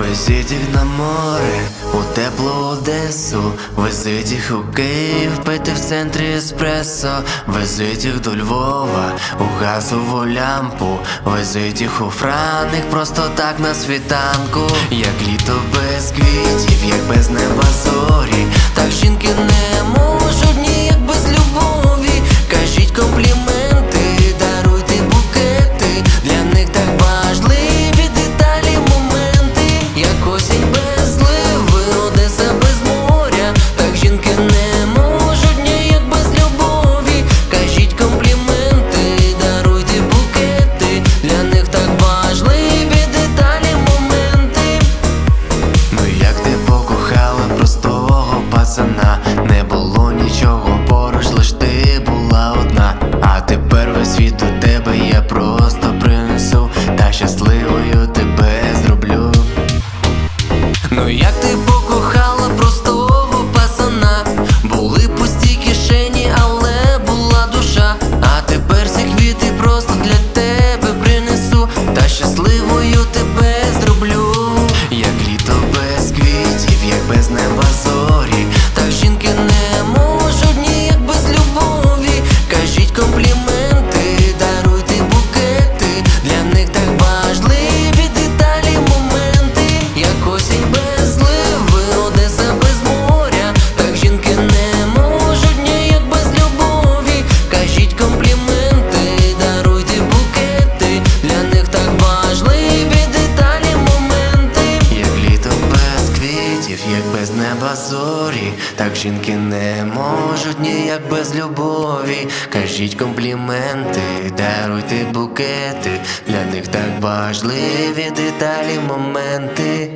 Везіть їх на море, у теплу Одесу, везіть їх у Київ, пити в центрі еспресо, везіть їх до Львова, у газову лямпу, везіть їх у Франк, просто так на світанку, як літо без квітів До тебе я просто. неба зорі, так жінки не можуть ніяк без любові. Кажіть компліменти, даруйте букети, для них так важливі деталі моменти.